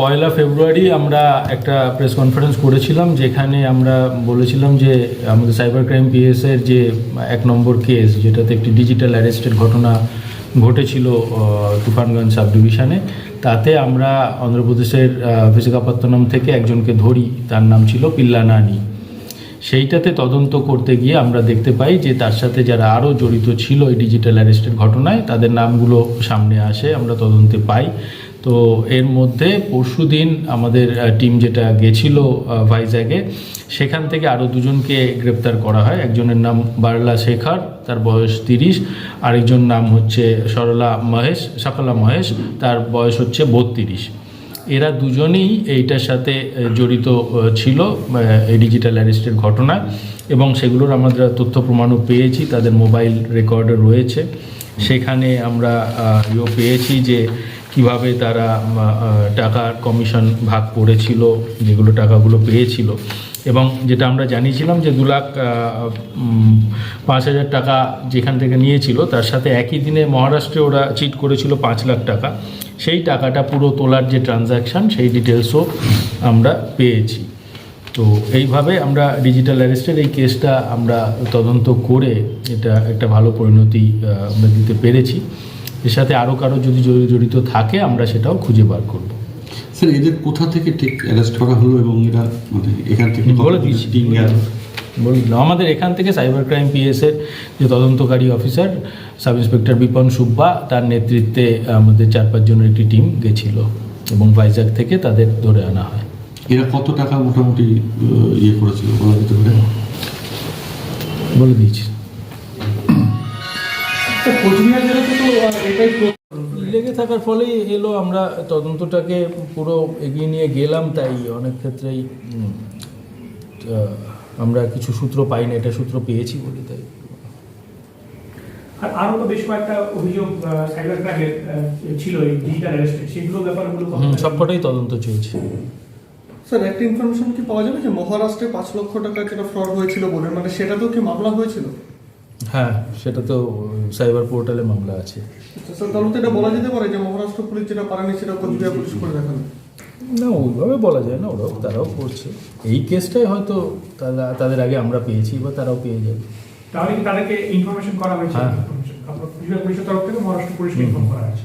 পয়লা ফেব্রুয়ারি আমরা একটা press conference করেছিলাম, যেখানে আমরা বলেছিলাম যে আমাদের সাইবার ক্রাইম পিএস এর যে এক নম্বর কেস যেটাতে একটি ডিজিটাল অ্যারেস্টের ঘটনা ঘটেছিল তুফানগঞ্জ সাব ডিভিশনে তাতে আমরা অন্ধ্রপ্রদেশের বিশাখাপত্তনম থেকে একজনকে ধরি, তার নাম ছিল পিল্লা নানি। সেইটাতে তদন্ত করতে গিয়ে আমরা দেখতে পাই যে তার সাথে যারা আরও জড়িত ছিল এই ডিজিটাল অ্যারেস্টের ঘটনায়, তাদের নামগুলো সামনে আসে, আমরা তদন্তে পাই। তো এর মধ্যে পরশুদিন আমাদের টিম যেটা গেছিল ভাইজ্যাগে, সেখান থেকে আরও দুজনকে গ্রেপ্তার করা হয়। একজনের নাম বারলা শেখর, তার বয়স তিরিশ। আরেকজন নাম হচ্ছে সরলা মহেশ সকলা মহেশ, তার বয়স হচ্ছে বত্রিশ। এরা দুজনেই এইটার সাথে জড়িত ছিল এই ডিজিটাল অ্যারেস্টের ঘটনা। এবং সেগুলোর আমরা তথ্য প্রমাণও পেয়েছি, তাদের মোবাইল রেকর্ডে রয়েছে। সেখানে আমরা ইয়েও পেয়েছি যে কীভাবে তারা টাকার কমিশন ভাগ করেছিল, যেগুলো টাকাগুলো পেয়েছিল। এবং যেটা আমরা জানিয়েছিলাম যে দু লাখ পাঁচ হাজার টাকা যেখান থেকে নিয়েছিল, তার সাথে একই দিনে মহারাষ্ট্রে ওরা চিট করেছিল পাঁচ লাখ টাকা। সেই টাকাটা পুরো তোলার যে ট্রানজ্যাকশান সেই ডিটেলসও আমরা পেয়েছি। তো এইভাবে আমরা ডিজিটাল অ্যারেস্টের এই কেসটা আমরা তদন্ত করে এটা একটা ভালো পরিণতি আমরা দিতে পেরেছি। এর সাথে আরও কারও যদি জড়িত থাকে আমরা সেটাও খুঁজে বার করব। স্যার এদের কোথা থেকে ঠিক অ্যারেস্ট করা হলো এবং এরা মানে এখান থেকে বলে দিয়েছি। বললাম আমাদের এখান থেকে সাইবার ক্রাইম পিএসের যে তদন্তকারী officer sub inspector Bipan Subba তার নেতৃত্বে আমাদের চার পাঁচজনের একটি টিম গেছিল এবং ভাইজাগ থেকে তাদের ধরে আনা হয়। এরা কত টাকা মোটামুটি ইয়ে করেছিল বলা যেতে পারে বলে দিয়েছি। কোচবিহার এটাই লেগে থাকার ফলেই এলো আমরা তদন্তটাকে পুরো এগিয়ে নিয়ে গেলাম তাই অনেক ক্ষেত্রেই আমরা কিছু সূত্র পাই না এটা সূত্র পেয়েছি বলে তাই। আর আরও তো বেশ কয়েকটা অভিযোগ সাইবার ক্রাইমের ছিল এই ডিজিটাল অ্যারেস্টেড সেগুলো ব্যাপারগুলো হুম, সবকটাই তদন্ত চলছে। স্যার একটা ইনফরমেশন কি পাওয়া যাবে যে মহারাষ্ট্রে পাঁচ লক্ষ টাকা যেটা ফ্রড হয়েছিল বলে? মানে সেটা তো কি মামলা হয়েছিল? হ্যাঁ সেটা তো সাইবার পোর্টালে মামলা আছে। তাহলে তো এটা বলা যেতে পারে যে মহারাষ্ট্র পুলিশ যেটা পারেনি সেটা কোচবিহার পুলিশ করে দেখানো না ওইভাবে বলা যায় না ওরাও তারাও করছে। এই কেসটাই হয়তো তারা তাদের আগে আমরা পেয়েছি বা তারাও পেয়ে যাবে তাহলে কি তাদেরকে ইনফরমেশন করা হয়েছে? হ্যাঁ। পুলিশের তরফ থেকে মহারাষ্ট্র পুলিশকে ইনফর্ম করা হয়েছে।